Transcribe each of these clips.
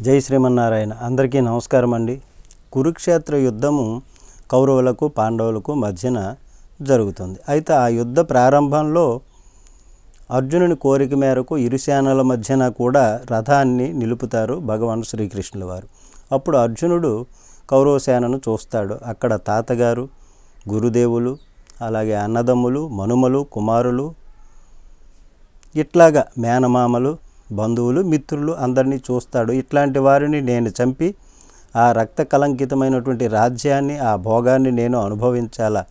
జై శ్రీమన్నారాయణ. అందరికీ నమస్కారం అండి. కురుక్షేత్ర యుద్ధము కౌరవులకు పాండవులకు మధ్యన జరుగుతుంది. అయితే ఆ యుద్ధ ప్రారంభంలో అర్జునుని కోరిక మేరకు ఇరు సేనల మధ్యన కూడా రథాన్ని నిలుపుతారు భగవాన్ శ్రీకృష్ణుల వారు. అప్పుడు అర్జునుడు కౌరవ సేనను చూస్తాడు. అక్కడ తాతగారు గురుదేవులు అలాగే అన్నదమ్ములు మనుమలు కుమారులు ఇట్లాగా మేనమామలు బంధువులు మిత్రులు అందరినీ చూస్తాడు. ఇట్లాంటి వారిని నేను చంపి ఆ రక్త కలంకితమైనటువంటి రాజ్యాన్ని ఆ భోగాన్ని నేను అనుభవించాలా?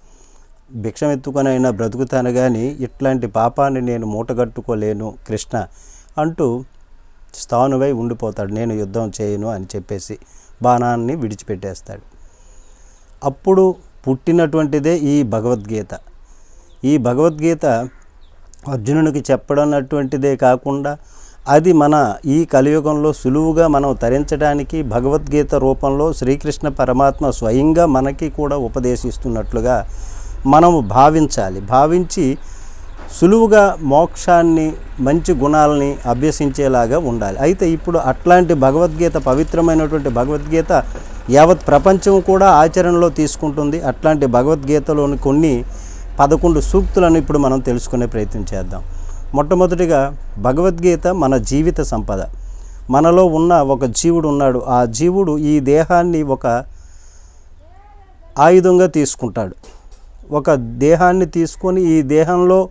భిక్షమెత్తుకొనైనా బ్రతుకుతాను కానీ ఇట్లాంటి పాపాన్ని నేను మూటగట్టుకోలేను కృష్ణ అంటూ స్థానువై ఉండిపోతాడు. నేను యుద్ధం చేయను అని చెప్పేసి బాణాన్ని విడిచిపెట్టేస్తాడు. అప్పుడు పుట్టినటువంటిదే ఈ భగవద్గీత. ఈ భగవద్గీత అర్జునునికి చెప్పడం అటువంటిదే కాకుండా అది మన ఈ కలియుగంలో సులువుగా మనం తరించడానికి భగవద్గీత రూపంలో శ్రీకృష్ణ పరమాత్మ స్వయంగా మనకి కూడా ఉపదేశిస్తున్నట్లుగా మనము భావించాలి. భావించి సులువుగా మోక్షాన్ని మంచి గుణాలని అభ్యసించేలాగా ఉండాలి. అయితే ఇప్పుడు అట్లాంటి భగవద్గీత పవిత్రమైనటువంటి భగవద్గీత యావత్ ప్రపంచం కూడా ఆచరణలో తీసుకుంటుంది. అట్లాంటి భగవద్గీతలోని కొన్ని పదకొండు సూక్తులను ఇప్పుడు మనం తెలుసుకునే ప్రయత్నం చేద్దాం. మొట్టమొదటిగా భగవద్గీత మన జీవిత సంపద. మనలో ఉన్న ఒక జీవుడు ఉన్నాడు. ఆ జీవుడు ఈ దేహాన్ని ఒక ఆయుధంగా తీసుకుంటాడు. ఒక దేహాన్ని తీసుకొని ఈ దేహంలో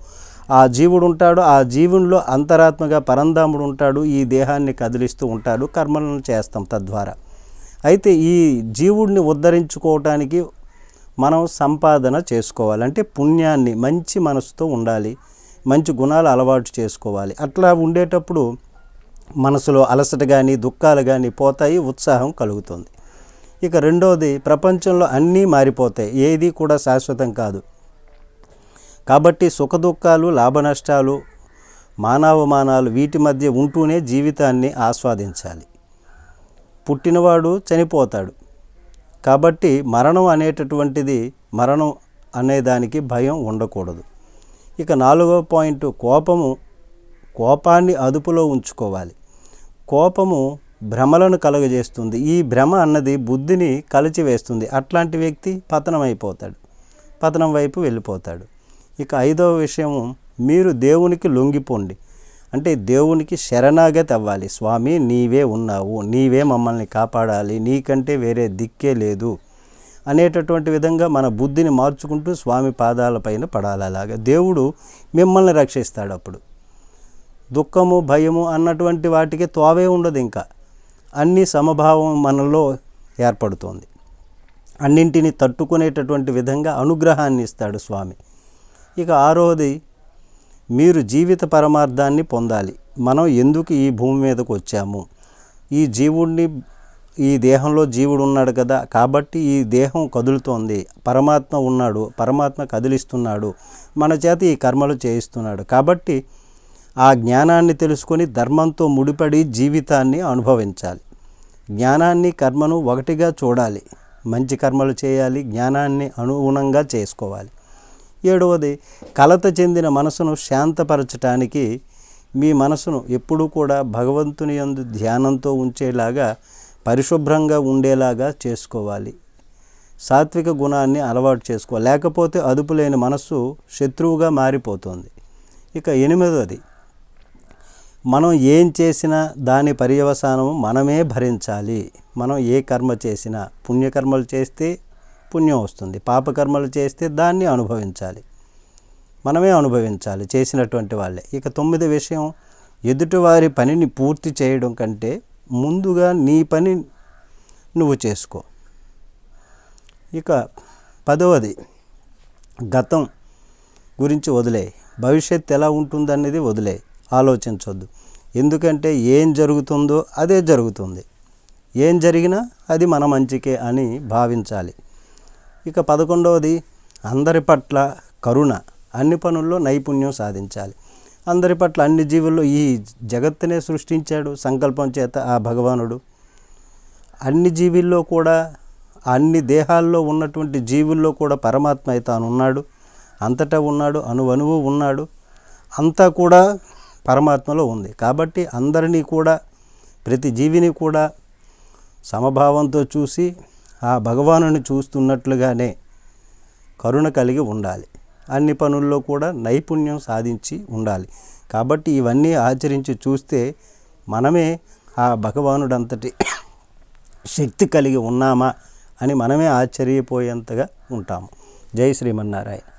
ఆ జీవుడు ఉంటాడు. ఆ జీవునిలో అంతరాత్మగా పరంధాముడు ఉంటాడు. ఈ దేహాన్ని కదిలిస్తూ ఉంటాడు. కర్మలను చేస్తాం తద్వారా. అయితే ఈ జీవుడిని ఉద్ధరించుకోవటానికి మనం సంపాదన చేసుకోవాలి. అంటే పుణ్యాన్ని మంచి మనసుతో ఉండాలి. మంచి గుణాలు అలవాటు చేసుకోవాలి. అట్లా ఉండేటప్పుడు మనసులో అలసట కానీ దుఃఖాలు కానీ పోతాయి ఉత్సాహం కలుగుతుంది. ఇక రెండవది ప్రపంచంలో అన్నీ మారిపోతాయి. ఏది కూడా శాశ్వతం కాదు. కాబట్టి సుఖదుఖాలు లాభనష్టాలు మానవమానాలు వీటి మధ్య ఉంటూనే జీవితాన్ని ఆస్వాదించాలి. పుట్టినవాడు చనిపోతాడు. కాబట్టి మరణం అనేటటువంటిది మరణం అనేదానికి భయం ఉండకూడదు. ఇక నాలుగో పాయింట్ కోపము కోపాన్ని అదుపులో ఉంచుకోవాలి. కోపము భ్రమలను కలుగజేస్తుంది. ఈ భ్రమ అన్నది బుద్ధిని కలిచివేస్తుంది. అట్లాంటి వ్యక్తి పతనం అయిపోతాడు పతనం వైపు వెళ్ళిపోతాడు. ఇక ఐదవ విషయము మీరు దేవునికి లొంగిపోండి. అంటే దేవునికి శరణాగతి అవ్వాలి. స్వామి నీవే ఉన్నావు. నీవే మమ్మల్ని కాపాడాలి. నీకంటే వేరే దిక్కే లేదు. అనేటటువంటి విధంగా మన బుద్ధిని మార్చుకుంటూ స్వామి పాదాలపైన పడాలి అలాగా. దేవుడు మిమ్మల్ని రక్షిస్తాడు అప్పుడు. దుఃఖము భయము అన్నటువంటి వాటికి తోవే ఉండదు ఇంకా. అన్ని సమభావం మనలో ఏర్పడుతోంది. అన్నింటిని తట్టుకునేటటువంటి విధంగా అనుగ్రహాన్ని ఇస్తాడు స్వామి. ఇక ఆరోది మీరు జీవిత పరమార్థాన్ని పొందాలి. మనం ఎందుకు ఈ భూమి మీదకు వచ్చాము? ఈ జీవుణ్ణి ఈ దేహంలో జీవుడు ఉన్నాడు కదా కాబట్టి ఈ దేహం కదులుతోంది. పరమాత్మ ఉన్నాడు పరమాత్మ కదిలిస్తున్నాడు మన చేత ఈ కర్మలు చేయిస్తున్నాడు. కాబట్టి ఆ జ్ఞానాన్ని తెలుసుకొని ధర్మంతో ముడిపడి జీవితాన్ని అనుభవించాలి. జ్ఞానాన్ని కర్మను ఒకటిగా చూడాలి. మంచి కర్మలు చేయాలి జ్ఞానాన్ని అనుగుణంగా చేసుకోవాలి. ఏడవది కలత చెందిన మనసును శాంతపరచటానికి మీ మనసును ఎప్పుడూ కూడా భగవంతుని యందు ధ్యానంతో ఉంచేలాగా పరిశుభ్రంగా ఉండేలాగా చేసుకోవాలి. సాత్విక గుణాన్ని అలవాటు చేసుకోవాలి లేకపోతే అదుపు లేని మనస్సు శత్రువుగా మారిపోతుంది. ఇక ఎనిమిదవది మనం ఏం చేసినా దాని పర్యవసానం మనమే భరించాలి. మనం ఏ కర్మ చేసినా పుణ్యకర్మలు చేస్తే పుణ్యం వస్తుంది. పాపకర్మలు చేస్తే దాన్ని అనుభవించాలి. మనమే అనుభవించాలి చేసినటువంటి వాళ్ళే. ఇక తొమ్మిది విషయం ఎదుటివారి పనిని పూర్తి చేయడం కంటే ముందుగా నీ పని నువ్వు చేసుకో. ఇక పదవది గతం గురించి వదిలే. భవిష్యత్తు ఎలా ఉంటుందనేది వదిలే. ఆలోచించొద్దు. ఎందుకంటే ఏం జరుగుతుందో అదే జరుగుతుంది. ఏం జరిగినా అది మన మంచికే అని భావించాలి. ఇక పదకొండవది అందరి పట్ల కరుణ అన్ని పనుల్లో నైపుణ్యం సాధించాలి. అందరి పట్ల అన్ని జీవుల్లో ఈ జగత్తునే సృష్టించాడు సంకల్పం చేత ఆ భగవానుడు. అన్ని జీవుల్లో కూడా అన్ని దేహాల్లో ఉన్నటువంటి జీవుల్లో కూడా పరమాత్మ అయితే తాను ఉన్నాడు. అంతటా ఉన్నాడు అణువణువు ఉన్నాడు. అంతా కూడా పరమాత్మలో ఉంది. కాబట్టి అందరినీ కూడా ప్రతి జీవిని కూడా సమభావంతో చూసి ఆ భగవానుని చూస్తున్నట్లుగానే కరుణ కలిగి ఉండాలి. అన్ని పనుల్లో కూడా నైపుణ్యం సాధించి ఉండాలి. కాబట్టి ఇవన్నీ ఆచరించి చూస్తే మనమే ఆ భగవానుడంతటి శక్తి కలిగి ఉన్నామా అని మనమే ఆశ్చర్యపోయేంతగా ఉంటాము. జై శ్రీమన్నారాయణ.